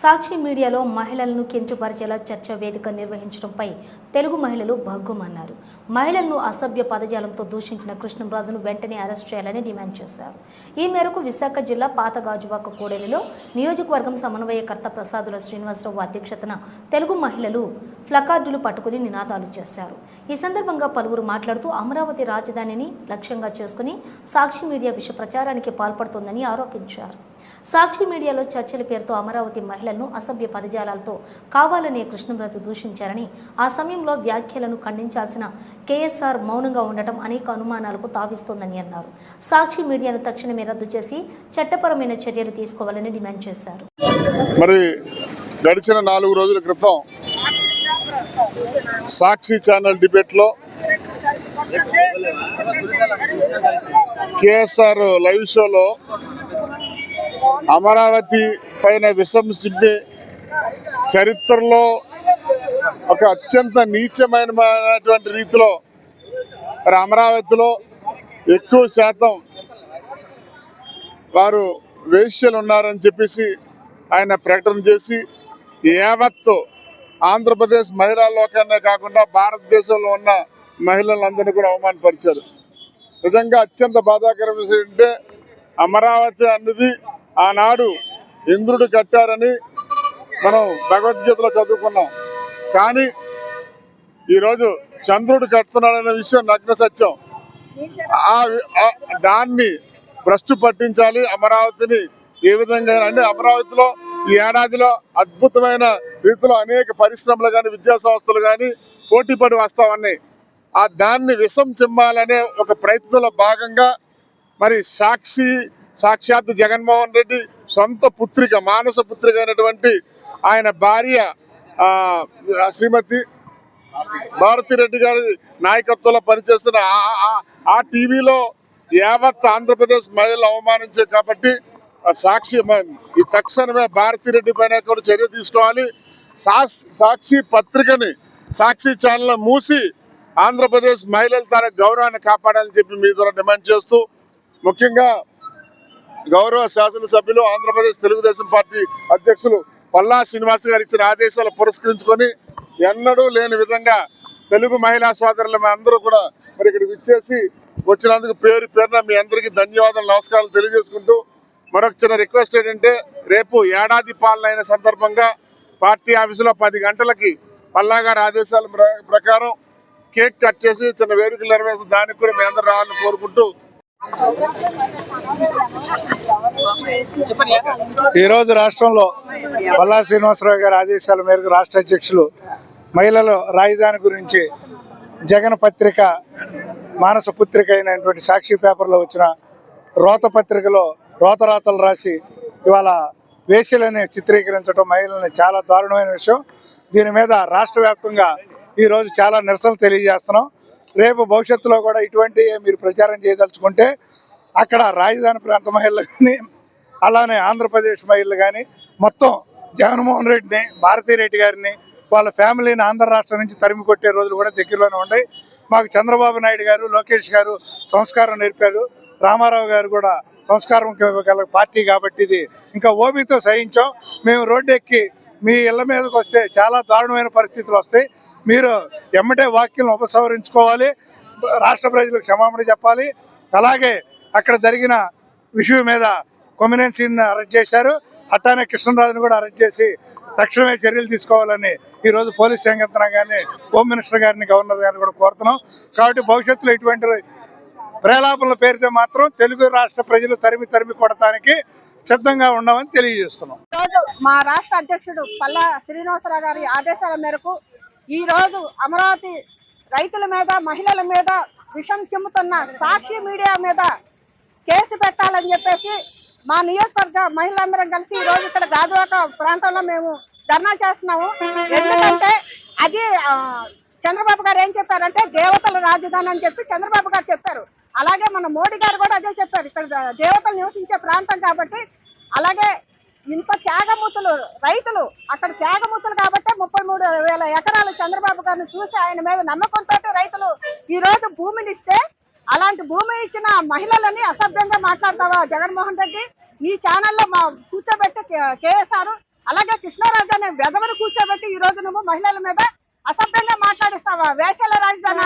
సాక్షి మీడియాలో మహిళలను కించపరిచేలా చర్చ వేదిక నిర్వహించడంపై తెలుగు మహిళలు భగ్గుమన్నారు. మహిళలను అసభ్య పదజాలంతో దూషించిన కృష్ణంరాజును వెంటనే అరెస్ట్ చేయాలని డిమాండ్ చేశారు. ఈ మేరకు విశాఖ జిల్లా పాతగాజువాక కూడలిలో నియోజకవర్గం సమన్వయకర్త ప్రసాదుల శ్రీనివాసరావు అధ్యక్షతన తెలుగు మహిళలు ప్లకార్డులు పట్టుకుని నినాదాలు చేశారు. ఈ సందర్భంగా పలువురు మాట్లాడుతూ అమరావతి రాజధానిని లక్ష్యంగా చేసుకుని సాక్షి మీడియా విష ప్రచారానికి పాల్పడుతోందని ఆరోపించారు. సాక్షి మీడియాలో చర్చల పేరుతో అమరావతి మహిళలను అసభ్య పదజాలాలతో కావాలనే కృష్ణంరాజు దూషించారని ఆ సమయంలో వ్యాఖ్యలను ఖండించాల్సిన కేఎస్ఆర్ మౌనంగా ఉండటం అనేక అనుమానాలకు తావిస్తోందని అన్నారు. సాక్షి మీడియాను తక్షణమే రద్దు చేసి చట్టపరమైన చర్యలు తీసుకోవాలని డిమాండ్ చేశారు. మరి గడిచిన నాలుగు రోజుల క్రితం సాక్షి ఛానల్ డిబేట్లో కేఎస్ఆర్ లైవ్ షోలో అమరావతి పైన విషం సిబ్బి చరిత్రలో ఒక అత్యంత నీచమైనటువంటి రీతిలో మరి అమరావతిలో ఎక్కువ శాతం వారు వేశ్యలు ఉన్నారని చెప్పేసి ఆయన ప్రకటన చేసి యావత్తు ఆంధ్రప్రదేశ్ మహిళా లోకాన్నే కాకుండా భారతదేశంలో ఉన్న మహిళలందరినీ కూడా అవమానపరిచారు. నిజంగా అత్యంత బాధాకరం విషయం ఏంటంటే అమరావతి అన్నది ఆనాడు ఇంద్రుడు కట్టారని మనం భగవద్గీతలో చదువుకున్నాం. కానీ ఈరోజు చంద్రుడు కడుతున్నాడనే విషయం నగ్న సత్యం. ఆ దాన్ని భ్రష్టు పట్టించాలి అమరావతిని ఏ విధంగా అంటే అమరావతిలో ఈ ఏడాదిలో అద్భుతమైన రీతిలో అనేక పరిశ్రమలు కానీ విద్యా సంస్థలు కానీ పోటీపడి వస్తా ఉన్నాయి ఆ దాన్ని విషం చిమ్మాలనే ఒక ప్రయత్నంలో భాగంగా మరి సాక్షి సాక్షాత్ జగన్మోహన్ రెడ్డి సొంత పుత్రిక మానస పుత్రిక అయినటువంటి ఆయన భార్య శ్రీమతి భారతిరెడ్డి గారి నాయకత్వంలో పనిచేస్తున్న ఆ- ఆ- టీవీలో యావత్ ఆంధ్రప్రదేశ్ మహిళలు అవమానించే కాబట్టి సాక్షి ఈ తక్షణమే భారతిరెడ్డి పైన కూడా చర్య తీసుకోవాలి. సాక్షి సాక్షి పత్రికని సాక్షి ఛానల్ మూసి ఆంధ్రప్రదేశ్ మహిళల తన గౌరవాన్ని కాపాడాలని చెప్పి మీ ద్వారా డిమాండ్ చేస్తూ ముఖ్యంగా గౌరవ శాసనసభ్యులు ఆంధ్రప్రదేశ్ తెలుగుదేశం పార్టీ అధ్యక్షులు పల్లా శ్రీనివాస్ గారు ఇచ్చిన ఆదేశాలు పురస్కరించుకొని ఎన్నడూ లేని విధంగా తెలుగు మహిళా సోదరులు మీ అందరూ కూడా మరి ఇక్కడికి ఇచ్చేసి వచ్చినందుకు పేరు పేరున మీ అందరికీ ధన్యవాదాలు నమస్కారాలు తెలియజేసుకుంటూ మరొక చిన్న రిక్వెస్ట్ ఏంటంటే రేపు ఏడాది పాలన సందర్భంగా పార్టీ ఆఫీసులో పది గంటలకి పల్లా గారి ఆదేశాల ప్ర- ప్రకారం కేక్ కట్ చేసి చిన్న వేడుకలు నిర్వహించి దానికి కూడా మీ అందరూ రావాలని కోరుకుంటూ ఈ రోజు రాష్ట్రంలో పల్లా శ్రీనివాసరావు గారి ఆదేశాల మేరకు రాష్ట్ర అధ్యక్షులు మహిళల రాజధాని గురించి జగన్ పత్రిక మానస పుత్రిక అయినటువంటి సాక్షి పేపర్లో వచ్చిన రోత పత్రికలో రోతరాతలు రాసి ఇవాళ వేసీలని చిత్రీకరించడం మహిళల్ని చాలా దారుణమైన విషయం. దీని మీద రాష్ట్ర వ్యాప్తంగా ఈరోజు చాలా నిరసనలు తెలియజేస్తున్నాం. రేపు భవిష్యత్తులో కూడా ఇటువంటి మీరు ప్రచారం చేయదలుచుకుంటే అక్కడ రాజధాని ప్రాంత మహిళలు కానీ అలానే ఆంధ్రప్రదేశ్ మహిళలు కానీ మొత్తం జగన్మోహన్ రెడ్డిని భారతీరెడ్డి గారిని వాళ్ళ ఫ్యామిలీని ఆంధ్ర రాష్ట్రం నుంచి తరిమి కొట్టే రోజులు కూడా దగ్గరలోనే ఉన్నాయి. మాకు చంద్రబాబు నాయుడు గారు లోకేష్ గారు సంస్కారం నేర్పారు. రామారావు గారు కూడా సంస్కారం గల పార్టీ కాబట్టి ఇది ఇంకా ఓబీతో సహించాం. మేము రోడ్డు ఎక్కి మీ ఇళ్ళ మీదకి వస్తే చాలా దారుణమైన పరిస్థితులు వస్తాయి. మీరు ఎమ్మటే వాక్యం ఉపసంహరించుకోవాలి. రాష్ట్ర ప్రజలకు క్షమాపణ చెప్పాలి. అలాగే అక్కడ జరిగిన విషయం మీద కొమినెన్సీని అరెస్ట్ చేశారు. అట్టానే కృష్ణరాజును కూడా అరెస్ట్ చేసి తక్షణమే చర్యలు తీసుకోవాలని ఈరోజు పోలీస్ యంత్రాంగాన్ని హోమ్ మినిస్టర్ గారిని గవర్నర్ గారిని కూడా కోరుతున్నాం. కాబట్టి భవిష్యత్తులో ఇటువంటి ప్రేలాపనల పేరుతో మాత్రం తెలుగు రాష్ట్ర ప్రజలు తరిమి తరిమి కొడటానికి సిద్ధంగా ఉండమని తెలియజేస్తున్నాం. మా రాష్ట్ర అధ్యక్షుడు పల్లా శ్రీనివాసరావు గారి ఆదేశాల మేరకు ఈ రోజు అమరావతి రైతుల మీద మహిళల మీద విషం చిమ్ముతున్న సాక్షి మీడియా మీద కేసు పెట్టాలని చెప్పేసి మా నియోజకవర్గ మహిళలందరం కలిసి ఈరోజు రోజు ఇక్కడ గాజువాక ప్రాంతంలో మేము ధర్నా చేస్తున్నాము. ఎందుకంటే అది చంద్రబాబు గారు ఏం చెప్పారంటే దేవతల రాజధాని అని చెప్పి చంద్రబాబు గారు చెప్పారు. అలాగే మన మోడీ గారు కూడా అదే చెప్పారు. ఇక్కడ దేవతలు నివసించే ప్రాంతం కాబట్టి అలాగే ఇంత త్యాగమూర్తులు రైతులు. అక్కడ త్యాగమూర్తులు కాబట్టి ముప్పై మూడు వేల ఎకరాలు చంద్రబాబు గారిని చూసి ఆయన మీద నమ్మకంతో రైతులు ఈ రోజు భూమిని ఇస్తే అలాంటి భూమి ఇచ్చిన మహిళలని అసభ్యంగా మాట్లాడతావా జగన్మోహన్ రెడ్డి? నీ ఛానల్లో మా కూర్చోబెట్టి కేఎస్ఆర్ అలాగే కృష్ణారాజు అనే వెధవను కూర్చోబెట్టి ఈ రోజు నువ్వు మహిళల మీద అసభ్యంగా మాట్లాడిస్తావా? వేషాల రాజధాన.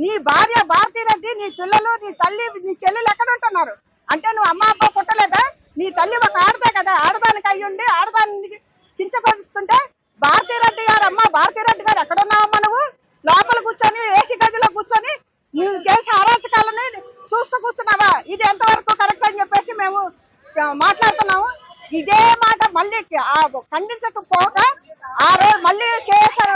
నీ భార్య భారతీరెడ్డి నీ పిల్లలు నీ తల్లి నీ చెల్లెలు ఎక్కడ ఉంటున్నారు? అంటే నువ్వు అమ్మ అబ్బా పుట్టలేదా? నీ తల్లి ఒక ఆడదే కదా ఆడదానికి అయ్యుండి ఆడదానికి కించపరుస్తుంటే భారతీరెడ్డి గారు అమ్మ భారతీరెడ్డి గారు ఎక్కడున్నావమ్మా నువ్వు? లోపల కూర్చొని ఏసీ గదిలో కూర్చొని నువ్వు చేసే అరాచకాలని చూస్తూ కూర్చున్నావా? ఇది ఎంతవరకు కరెక్ట్ అని చెప్పేసి మేము మాట్లాడుతున్నాము. ఇదే మాట మళ్ళీ ఆ ఖండించకపోక ఆ రోజు మళ్ళీ కేఎస్ఆర్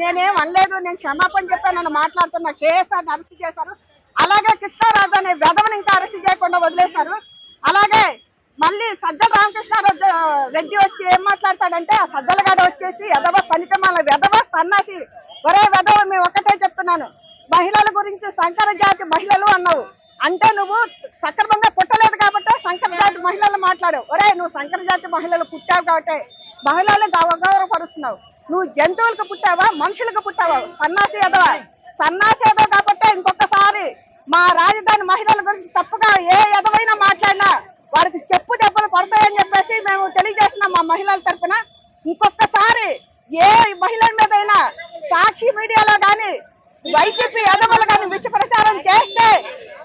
నేనేం అనలేదు నేను క్షమాపణ చెప్పానని మాట్లాడుతున్న కేఎస్ఆర్ అరెస్ట్ చేశారు. అలాగే కృష్ణరాజు అనే వెధవని ఇంకా అరెస్ట్ చేయకుండా వదిలేశారు. అలాగే మళ్ళీ సజ్జల రామకృష్ణారావు రెడ్డి వచ్చి ఏం మాట్లాడతాడంటే ఆ సజ్జల వచ్చేసి ఎదవ పనికిమాల వెదవ సన్నాసి ఒరే వెదవ మేము ఒక్కటే చెప్తున్నాను. మహిళల గురించి సంకర జాతి మహిళలు అన్నావు. అంటే నువ్వు సక్రమంగా పుట్టలేదు కాబట్టి సంకర జాతి మహిళలు మాట్లాడావు. ఒరే నువ్వు సంకర జాతి మహిళలు పుట్టావు కాబట్టి మహిళలు గౌ- గౌరవపరుస్తున్నావు. నువ్వు జంతువులకు పుట్టావా మనుషులకు పుట్టావా? సన్నాసి ఎదవ సన్నాసి ఎదవ కాబట్టి ఇంకొకసారి మా రాజధాని మహిళల గురించి తప్పుగా ఏ ఎదవైనా మాట్లాడినా వారికి చెప్పు దెబ్బలు పడతాయని చెప్పేసి మేము తెలియజేస్తున్నాం మా మహిళల తరఫున ఇంకొకసారి ఏ మహిళల మీదైనా సాక్షి మీడియాలో కానీ వైసీపీ ఎదవలు కానీ విష ప్రచారం చేస్తే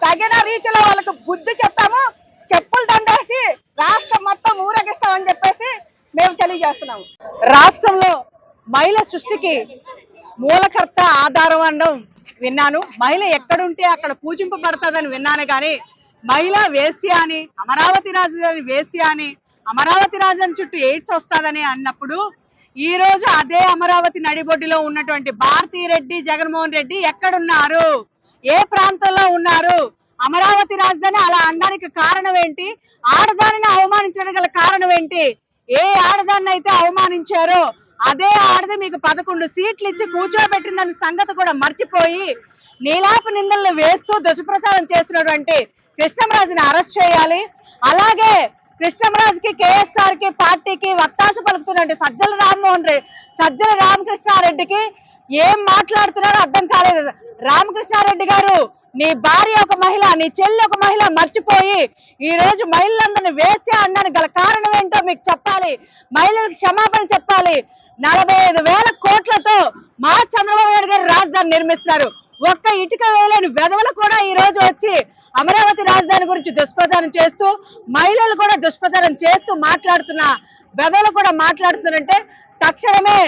తగిన రీతిలో వాళ్ళకు బుద్ధి చెప్తాము చెప్పులు దండేసి రాష్ట్రం మొత్తం ఊరగిస్తామని చెప్పేసి మేము తెలియజేస్తున్నాము. రాష్ట్రంలో మహిళ సృష్టికి మూలకర్త ఆధారం అనడం విన్నాను. మహిళ ఎక్కడుంటే అక్కడ పూజింపబడుతుందని విన్నాను కానీ మహిళ వేశ్య అని అమరావతి రాజధాని వేశ్య అని అమరావతి రాజధాని చుట్టూ ఎయిడ్స్ వస్తుందని అన్నప్పుడు ఈ రోజు అదే అమరావతి నడిబొడ్డులో ఉన్నటువంటి భారతీ రెడ్డి జగన్మోహన్ రెడ్డి ఎక్కడున్నారు? ఏ ప్రాంతంలో ఉన్నారు? అమరావతి రాజధాని అలా అనడానికి కారణం ఏంటి? ఆడదానిని అవమానించడానికి గల కారణం ఏంటి? ఏ ఆడదాన్ని అయితే అవమానించారో అదే ఆడది మీకు పదకొండు సీట్లు ఇచ్చి కూర్చోబెట్టిందన్న సంగతి కూడా మర్చిపోయి నీలాపు నిందలను వేస్తూ దుష్ప్రచారం చేస్తున్నటువంటి కృష్ణంరాజుని అరెస్ట్ చేయాలి. అలాగే కృష్ణంరాజుకి కేఎస్ఆర్కి పార్టీకి వత్తాసు పలుకుతున్నట్టు సజ్జల రామ్మోహన్ రెడ్డి సజ్జల రామకృష్ణారెడ్డికి ఏం మాట్లాడుతున్నారో అర్థం కాలేదు. రామకృష్ణారెడ్డి గారు నీ భార్య ఒక మహిళ నీ చెల్లి ఒక మహిళ మర్చిపోయి ఈ రోజు మహిళలందరినీ వేసే అన్నాను గల కారణం ఏంటో మీకు చెప్పాలి. మహిళలకు క్షమాపణ చెప్పాలి. నలభై ఐదు వేల కోట్లతో మా చంద్రబాబు నాయుడు గారు రాజధాని నిర్మిస్తున్నారు. ఒక్క ఇటుక వేయలేని వెధవలు కూడా ఈ రోజు వచ్చి అమరావతి రాజధాని గురించి దుష్ప్రచారం చేస్తూ మహిళలు కూడా దుష్ప్రచారం చేస్తూ మాట్లాడుతున్న వెధవలు కూడా మాట్లాడుతున్నారంటే తక్షణమే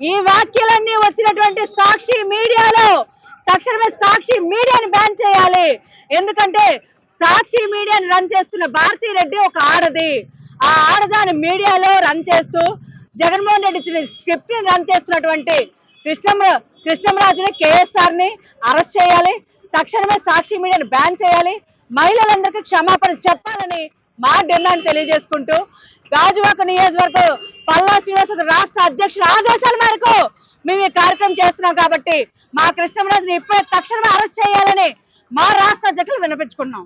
ఈ వ్యాఖ్యలన్నీ వచ్చినటువంటి సాక్షి మీడియాలో తక్షణమే సాక్షి మీడియాని బ్యాన్ చేయాలి. ఎందుకంటే సాక్షి మీడియాని రన్ చేస్తున్న భారతీ రెడ్డి ఒక ఆడది. ఆ ఆడదాని మీడియాలో రన్ చేస్తూ జగన్మోహన్ రెడ్డి స్క్రిప్ట్ని రన్ చేస్తున్నటువంటి కృష్ణం కృష్ణంరాజుని కేఎస్ఆర్ని అరెస్ట్ చేయాలి. తక్షణమే సాక్షి మీడియాను బ్యాన్ చేయాలి. మహిళలందరికీ క్షమాపణ చెప్పాలని మా డిమాండ్ తెలియజేసుకుంటూ గాజువాక నియోజకవర్గం పల్లా శ్రీనివాస రాష్ట్ర అధ్యక్షుల ఆదేశాల మేరకు మేము ఈ కార్యక్రమం చేస్తున్నాం కాబట్టి మా కృష్ణమరాజుని ఇప్పుడే తక్షణమే అరెస్ట్ చేయాలని మా రాష్ట్ర అధ్యక్షులు వినిపించుకున్నాం